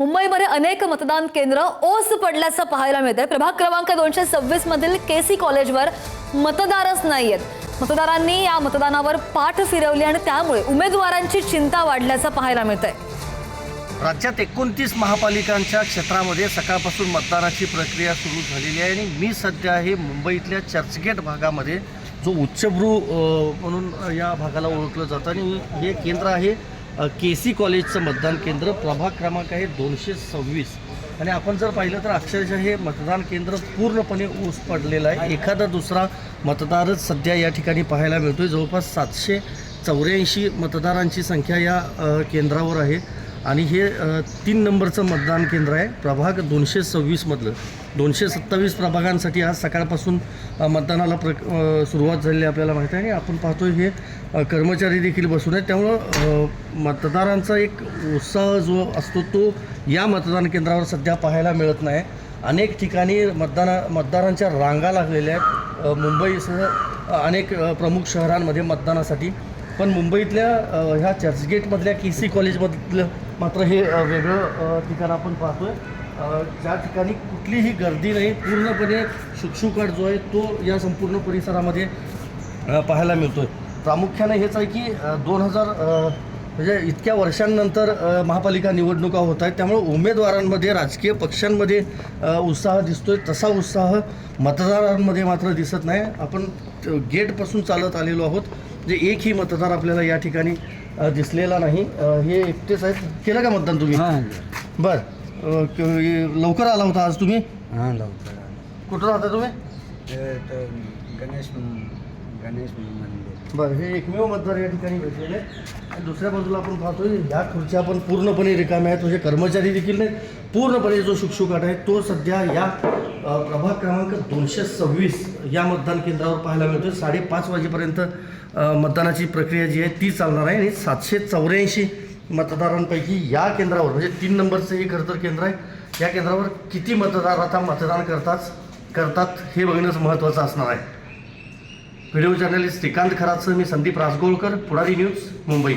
मुंबईमध्ये अनेक मतदान केंद्र ओस पडल्याचं पाहायला मिळतंय. प्रभाग क्रमांक दोनशे सव्वीस मधील केसी कॉलेजवर मतदारच नाहीयेत. मतदारांनी या मतदानावर पाठ फिरवली आणि त्यामुळे उमेदवारांची चिंता वाढल्याचं पाहायला मिळत आहे राज्यात एकोणतीस महापालिकांच्या क्षेत्रामध्ये सकाळपासून मतदानाची प्रक्रिया सुरू झालेली आहे आणि मी सध्या आहे मुंबईतल्या चर्चगेट भागामध्ये जो उच्चभ्रू म्हणून या भागाला ओळखलं जातं आणि हे केंद्र आहे के सी कॉलेजचं मतदान केंद्र प्रभाग क्रमांक आहे दोनशे सव्वीस. आणि आपण जर पाहिलं तर अक्षरशः हे मतदान केंद्र पूर्णपणे ऊस पडलेलं आहे. एखादा दुसरा मतदारच सध्या या ठिकाणी पाहायला मिळतो आहे जवळपास सातशे चौऱ्याऐंशी मतदारांची संख्या या केंद्रावर आहे. आणि हे तीन नंबरचं मतदान केंद्र आहे. प्रभाग दोनशे सव्वीसमधलं. दोनशे सत्तावीस प्रभागांसाठी आज सकाळपासून मतदानाला प्र सुरुवात झालेली आपल्याला माहिती आहे आणि आपण पाहतो हे कर्मचारी देखील बसून आहेत. त्यामुळं मतदारांचा एक उत्साह जो असतो तो या मतदान केंद्रावर सध्या पाहायला मिळत नाही. अनेक ठिकाणी मतदाना मतदारांच्या रांगा लागलेल्या आहेत. मुंबईसह अनेक प्रमुख शहरांमध्ये मतदानासाठी. पण मुंबईतल्या ह्या चर्चगेटमधल्या के सी कॉलेजमधलं मात्र हे वेगळं ठिकाण आपण पाहतो आहे ज्या ठिकाणी कुठलीही गर्दी नाही पूर्णपणे शुकशुकाट जो आहे तो या संपूर्ण परिसरामध्ये पाहायला मिळतोय. प्रामुख्याने हेच आहे की दोन हजार म्हणजे इतक्या वर्षांनंतर महापालिका निवडणुका होत आहेत. त्यामुळे उमेदवारांमध्ये राजकीय पक्षांमध्ये उत्साह दिसतोय. तसा उत्साह मतदारांमध्ये मात्र दिसत नाही. आपण गेटपासून चालत आलेलो आहोत. जे एकही मतदार आपल्याला या ठिकाणी दिसलेला नाही. हे एकटेच आहेत. केलं का मतदान तुम्ही? हां. बरं. अ, क- लवकर आला होता आज तुम्ही? हां लवकर कुठं राहता तुम्ही? ते गणेश गणेश मंदिर. बरं हे एकमेव मतदार या ठिकाणी भेटलेले आहेत. आणि दुसऱ्या बाजूला आपण पाहतोय ह्या खुर्च्या पण पूर्णपणे रिकाम्या आहेत. म्हणजे कर्मचारी देखील नाही पूर्णपणे जो शुकशुकाट आहे तो सध्या या अ, प्रभाग क्रमांक दोनशे सव्वीस या मतदान केंद्रावर पाहायला मिळतोय. साडेपाच वाजेपर्यंत अ, मतदानाची प्रक्रिया जी आहे ती चालणार आहे. आणि सातशे चौऱ्याऐंशी मतदारांपैकी या केंद्रावर म्हणजे तीन नंबरचं हे खरं तर केंद्र आहे या केंद्रावर किती मतदार आता मतदान करतात करतात हे बघणंच महत्त्वाचं असणार आहे. व्हिडिओ जर्नलिस्ट श्रीकांत खरातसह मी संदीप राजगोळकर पुढारी न्यूज मुंबई.